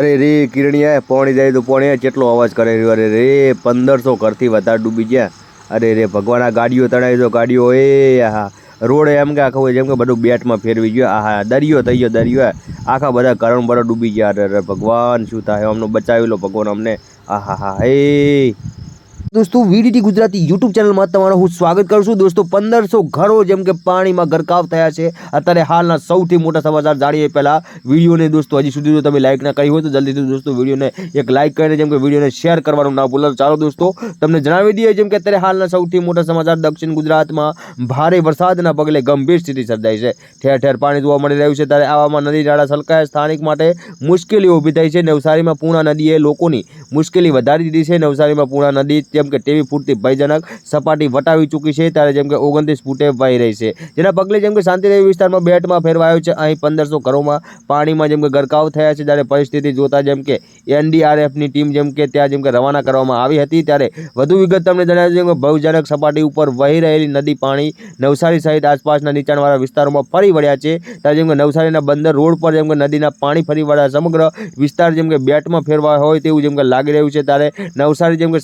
અરે રે, કિરણિયા, પોણી જાય તો પોણી કેટલો અવાજ કરે રહ્યો? અરે રે, પંદરસો ઘરથી વધારે ડૂબી ગયા. અરે રે, ભગવાન, આ ગાડીઓ તણાઈ તો ગાડીઓ, એ હા રોડ એમ કે આખું જેમ કે બધું બેટમાં ફેરવી ગયો. આ હા દરિયો થઈ ગયો, દરિયો. આખા બધા કરણ બરો ડૂબી ગયા. અરે ભગવાન, શું થાય? અમને બચાવી લો ભગવાન અમને. આ હા હા એ. દોસ્તો, વીડીટી ગુજરાતી યુટ્યુબ ચેનલમાં તમારું હું સ્વાગત કરું છું. દોસ્તો, પંદરસો ઘરો જેમ કે પાણીમાં ગરકાવ થયા છે. અત્યારે હાલના સૌથી મોટા સમાચાર જાણીએ પહેલાં વિડીયોને દોસ્તો, હજી સુધી તમે લાઇક ના કરી હોય તો જલ્દીથી દોસ્તો વિડીયોને એક લાઇક કરીને જેમ કે વિડીયોને શેર કરવાનું ના ભૂલો. ચાલો દોસ્તો, તમને જણાવી દઈએ જેમ કે અત્યારે હાલના સૌથી મોટા સમાચાર દક્ષિણ ગુજરાતમાં ભારે વરસાદના પગલે ગંભીર સ્થિતિ સર્જાઈ છે. ઠેર ઠેર પાણી જોવા મળી રહ્યું છે. ત્યારે આવામાં નદી, નાળા છલકાયા. સ્થાનિક માટે મુશ્કેલીઓ ઊભી થઈ છે. નવસારીમાં પૂર્ણા નદીએ લોકોની મુશ્કેલી વધારી દીધી છે. નવસારીમાં પૂર્ણા નદી જેમ કે તેવી ફૂટથી ભયજનક સપાટી વટાવી ચૂકી છે ત્યારે જેમ કે ઓગણત્રીસ ફૂટે વહી રહી છે જેના પગલે જેમ કે શાંતિદેવી વિસ્તારમાં બેટમાં ફેરવાયો છે અહીં પંદરસો ઘરોમાં પાણીમાં જેમ કે ગરકાવ થયા છે ત્યારે પરિસ્થિતિ જોતા જેમ કે એનડીઆરએફની ટીમ જેમ કે ત્યાં જેમ કે રવાના કરવામાં આવી હતી ત્યારે વધુ વિગત તમને જણાવ્યું કે ભયજનક સપાટી ઉપર વહી રહેલી નદી પાણી નવસારી સહિત આસપાસના નીચાણવાળા વિસ્તારોમાં ફરી વળ્યા છે ત્યારે જેમ કે નવસારીના બંદર રોડ પર જેમ કે નદીના પાણી ફરી વળ્યા સમગ્ર વિસ્તાર જેમ કે બેટમાં ફેરવા હોય તેવું જેમ કે લાગી રહ્યું છે ત્યારે નવસારી જેમ કે